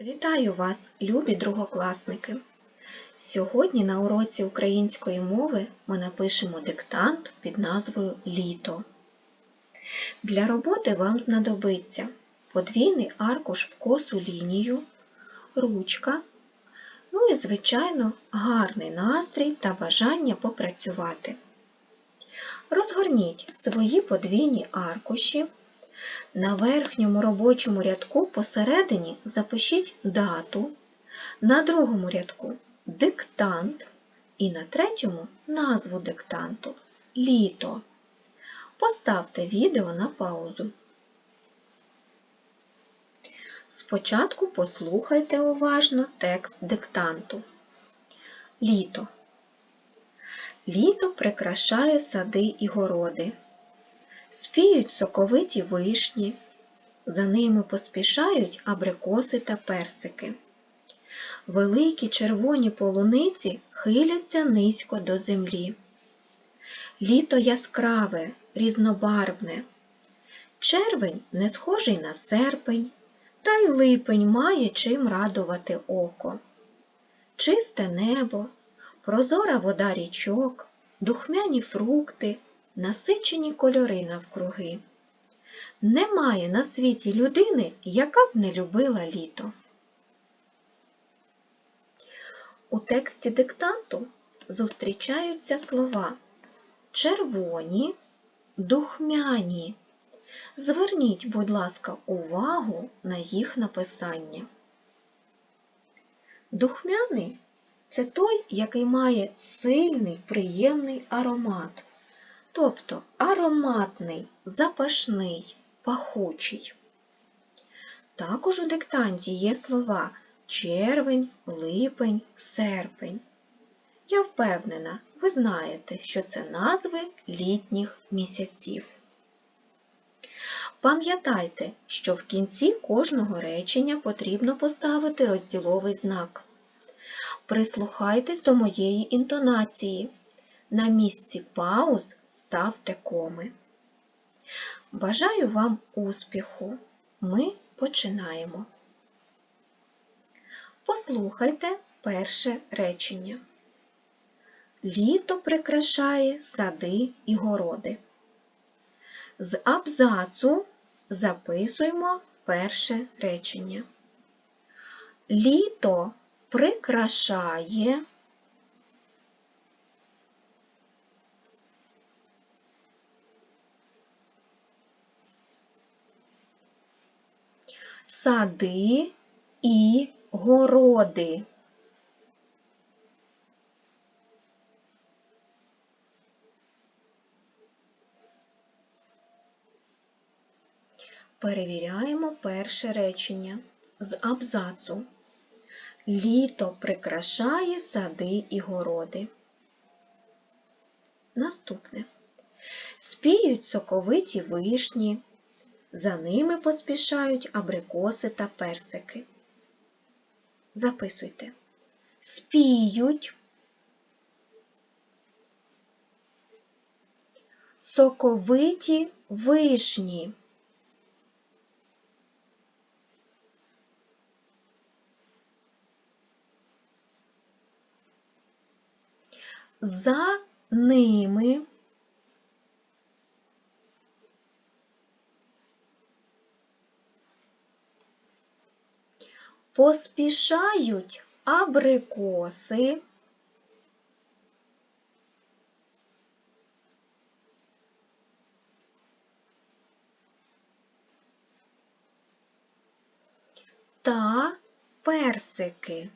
Вітаю вас, любі другокласники! Сьогодні на уроці української мови ми напишемо диктант під назвою Літо. Для роботи вам знадобиться подвійний аркуш в косу лінію, ручка, ну і, звичайно, гарний настрій та бажання попрацювати. Розгорніть свої подвійні аркуші. На верхньому робочому рядку посередині запишіть дату, на другому рядку диктант і на третьому назву диктанту літо. Поставте відео на паузу. Спочатку послухайте уважно текст диктанту. Літо. Літо прикрашає сади і городи. Спіють соковиті вишні, за ними поспішають абрикоси та персики. Великі червоні полуниці хиляться низько до землі. Літо яскраве, різнобарвне. Червень не схожий на серпень, та й липень має чим радувати око. Чисте небо, прозора вода річок, духмяні фрукти насичені кольори навкруги. Немає на світі людини, яка б не любила літо. У тексті диктанту зустрічаються слова червоні, духмяні. Зверніть, будь ласка, увагу на їх написання. Духмяний це той, який має сильний приємний аромат тобто ароматний, запашний, пахучий. Також у диктанті є слова червень, липень, серпень. Я впевнена, ви знаєте, що це назви літніх місяців. Пам'ятайте, що в кінці кожного речення потрібно поставити розділовий знак. Прислухайтесь до моєї інтонації. На місці пауз ставте коми. Бажаю вам успіху! Ми починаємо. Послухайте перше речення. Літо прикрашає сади і городи. З абзацу записуємо перше речення. Літо прикрашає сади і городи. Перевіряємо перше речення з абзацу. Літо прикрашає сади і городи. Наступне. Спіють соковиті вишні, за ними поспішають абрикоси та персики. Записуйте. Спіють, соковиті вишні. За ними поспішають абрикоси. Та персики.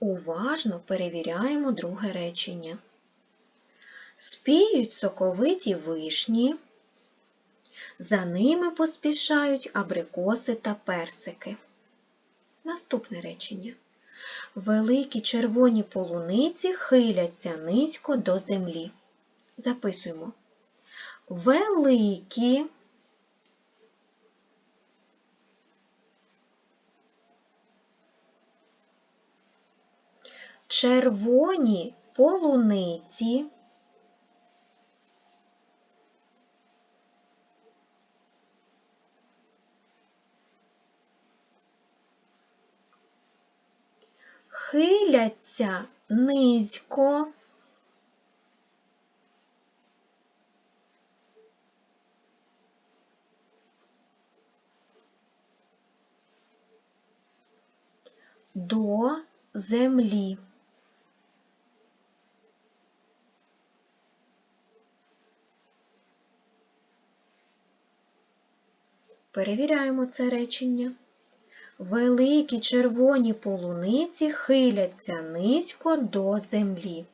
Уважно перевіряємо друге речення. Спіють соковиті вишні, за ними поспішають абрикоси та персики. Наступне речення. Великі червоні полуниці хиляться низько до землі. Записуємо. Великі червоні полуниці хиляться низько. До землі. Перевіряємо це речення. Великі червоні полуниці хиляться низько до землі.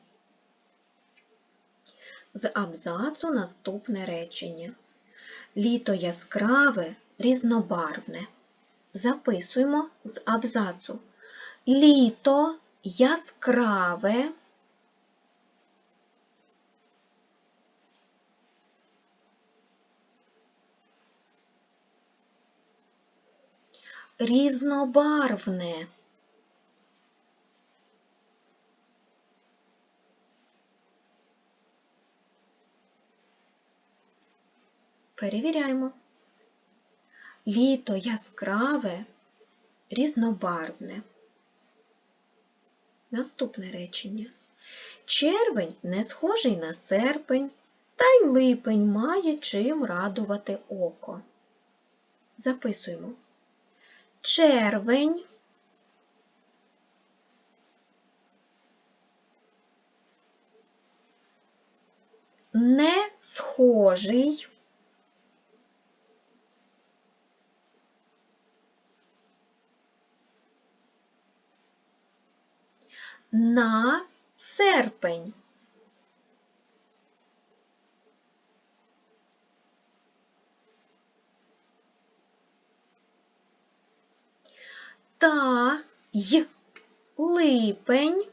З абзацу наступне речення. Літо яскраве, різнобарвне. Записуємо з абзацу. Літо яскраве. Різнобарвне. Перевіряємо. Літо яскраве, різнобарвне. Наступне речення. Червень не схожий на серпень, та й липень має чим радувати око. Записуємо. Червень не схожий на серпень. Та й липень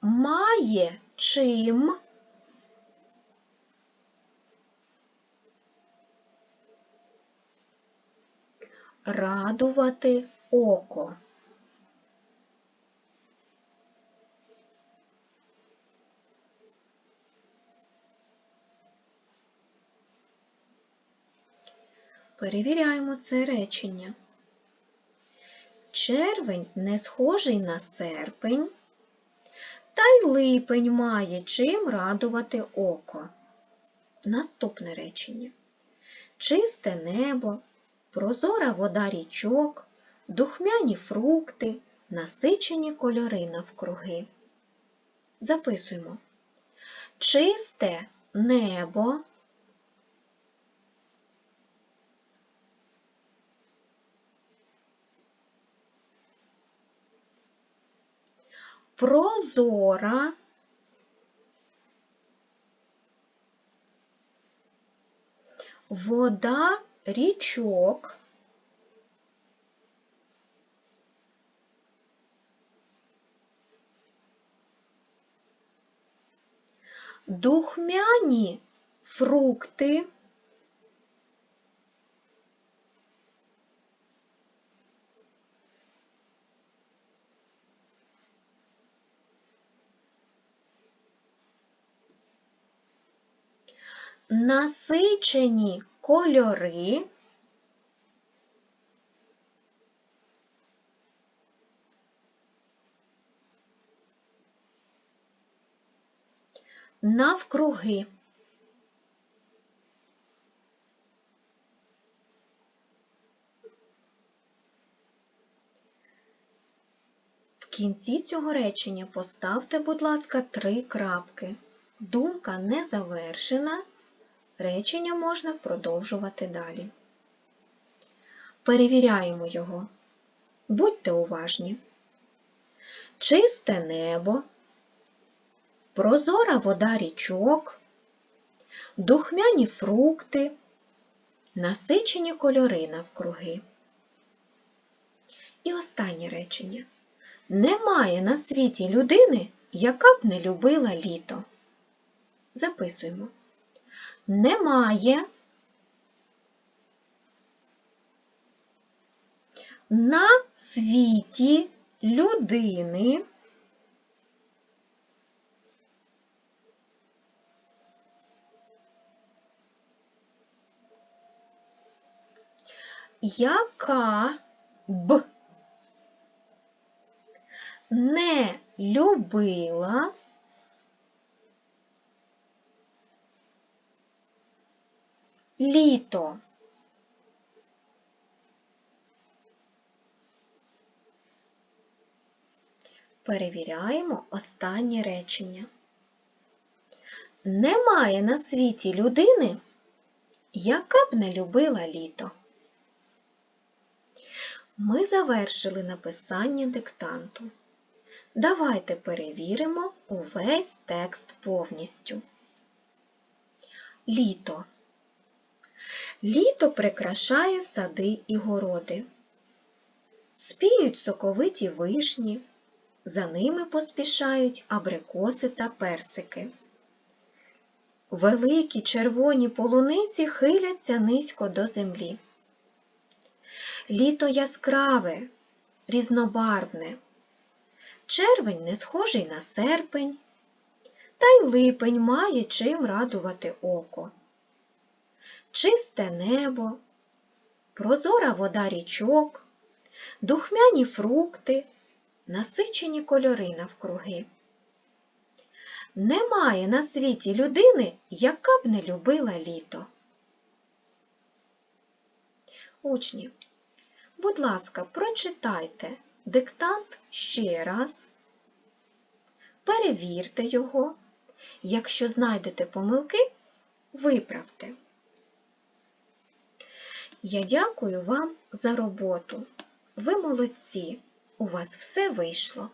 має чим радувати око. Перевіряємо це речення. Червень не схожий на серпень, та й липень має чим радувати око. Наступне речення. Чисте небо, прозора вода річок, духмяні фрукти, насичені кольори навкруги. Записуємо. Чисте небо. Прозора. Вода річок. Духмяні фрукти. Насичені кольори. Навкруги. В кінці цього речення поставте, будь ласка, три крапки. Думка не завершена. Речення можна продовжувати далі. Перевіряємо його. Будьте уважні. Чисте небо, прозора вода річок, духмяні фрукти, насичені кольори навкруги. І останнє речення. Немає на світі людини, яка б не любила літо. Записуємо немає. На світі людини яка б не любила літо. Перевіряємо останнє речення. Немає на світі людини, яка б не любила літо. Ми завершили написання диктанту. Давайте перевіримо увесь текст повністю. Літо. Літо прикрашає сади і городи. Спіють соковиті вишні, за ними поспішають абрикоси та персики. Великі червоні полуниці хиляться низько до землі. Літо яскраве, різнобарвне. Червень не схожий на серпень, та й липень має чим радувати око. Чисте небо, прозора вода річок, духмяні фрукти, насичені кольори навкруги. Немає на світі людини, яка б не любила літо. Учні, будь ласка, прочитайте диктант ще раз, перевірте його. Якщо знайдете помилки, виправте. Я дякую вам за роботу. Ви молодці, у вас все вийшло.